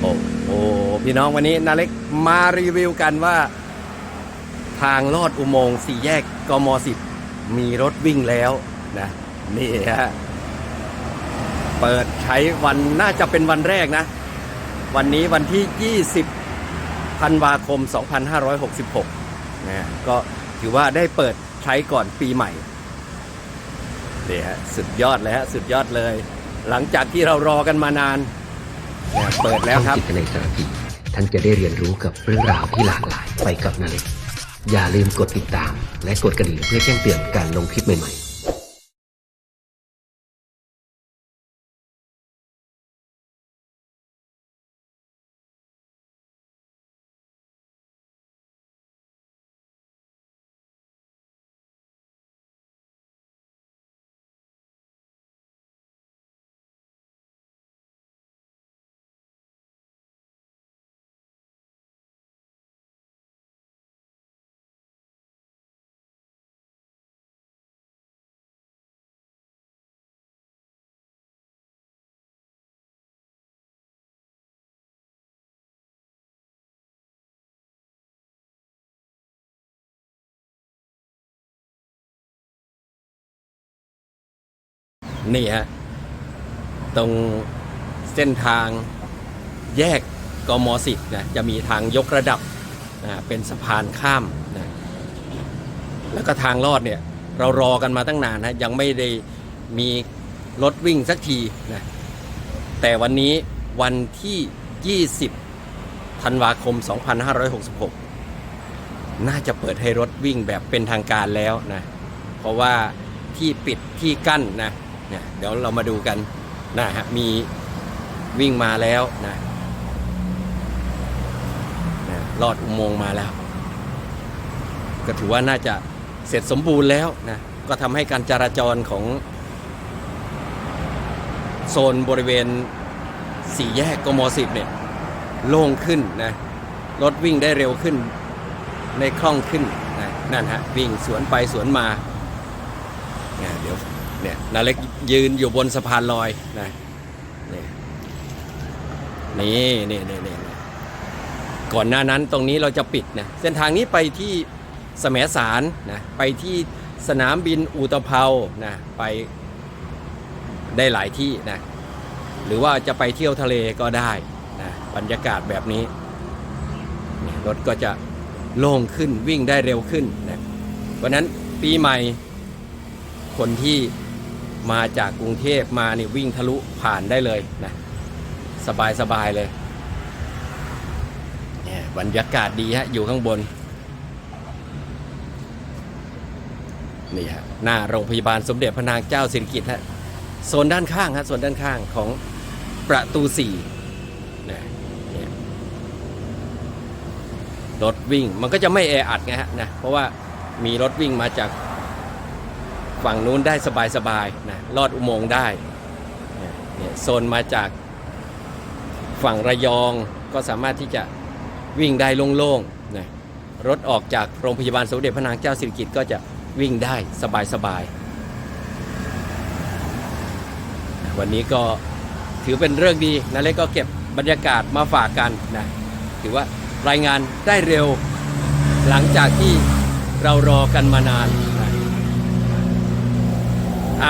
โอ้โหพี่น้องวันนี้นาเล็กมารีวิวกันว่า ทางลอดอุโมงค์สี่แยกกมสิบมีรถวิ่งแล้วนะนี่ฮะเปิดใช้วันน่าจะเป็นวันแรกนะ วันนี้วันที่ 20ธันวาคม 2566นะก็ถือว่าได้เปิดใช้ก่อนปีใหม่นี่ฮะสุดยอดเลยฮะสุดยอดเลย หลังจากที่เรารอกันมานาน เปิดแล้วครับจิตในสารพีท่านจะได้เรียนรู้กับเรื่องราวที่หลากหลายไปกับนาเล็กอย่าลืมกดติดตาม และกดกระดิ่งเพื่อแจ้งเตือนการลงคลิปใหม่ๆ นี่ฮะ ตรงเส้นทางแยกกมสิบนะจะมีทางยกระดับนะเป็นสะพานข้ามนะแล้วก็ทางลอดเนี่ย เรารอกันมาตั้งนานนะยังไม่ได้มีรถวิ่งสักทีนะแต่วันนี้วันที่ 20 ธันวาคม 2566 น่าจะเปิดให้รถวิ่งแบบเป็นทางการแล้วนะ เพราะว่าที่ปิดที่กั้นนะ เนี่ยเดี๋ยวเรามาดูกันนะฮะมีวิ่งมาแล้วนะนะลอดอุโมงค์มาแล้ว ก็ถือว่าน่าจะเสร็จสมบูรณ์แล้วนะก็ทำให้การจราจรของโซนบริเวณสี่แยกกมสิบเนี่ยโล่งขึ้นนะรถวิ่งได้เร็วขึ้นในคล่องขึ้นนะนั่นฮะวิ่งสวนไปสวนมาเนี่ยเดี๋ยว เนี่ยนาเล็กยืนอยู่บนสะพานลอยนะนี่นี่นี่นี่ก่อนหน้านั้นตรงนี้เราจะปิดนะเส้นทางนี้ไปที่แสมสารนะไปที่สนามบินอุตภเปานะไปได้หลายที่นะหรือว่าจะไปเที่ยวทะเลก็ได้นะบรรยากาศแบบนี้รถก็จะโล่งขึ้นวิ่งได้เร็วขึ้นนะเพราะนั้นปีใหม่คนที่ มาจากกรุงเทพมานี่วิ่งทะลุผ่านได้เลยนะสบายสบายเลยเนี่ยบรรยากาศดีฮะอยู่ข้างบนนี่ฮะหน้าโรงพยาบาลสมเด็จพระนางเจ้าสิริกิติ์ฮะโซนด้านข้างฮะโซนด้านข้างของประตูสี่นะเนี่ยรถวิ่งมันก็จะไม่แออัดไงฮะนะเพราะว่ามีรถวิ่งมาจาก ฝั่งนู้นได้สบายๆนะลอดอุโมงค์ได้เนี่ยโซนมาจากฝั่งระยองก็สามารถที่จะวิ่งได้โล่งๆนะรถออกจากโรงพยาบาลสมเด็จพระนางเจ้าสิริกิติ์ก็จะวิ่งได้สบายๆวันนี้ก็ถือเป็นเรื่องดีนะเล็กก็เก็บบรรยากาศมาฝากกันนะถือว่ารายงานได้เร็วหลังจากที่เรารอกันมานาน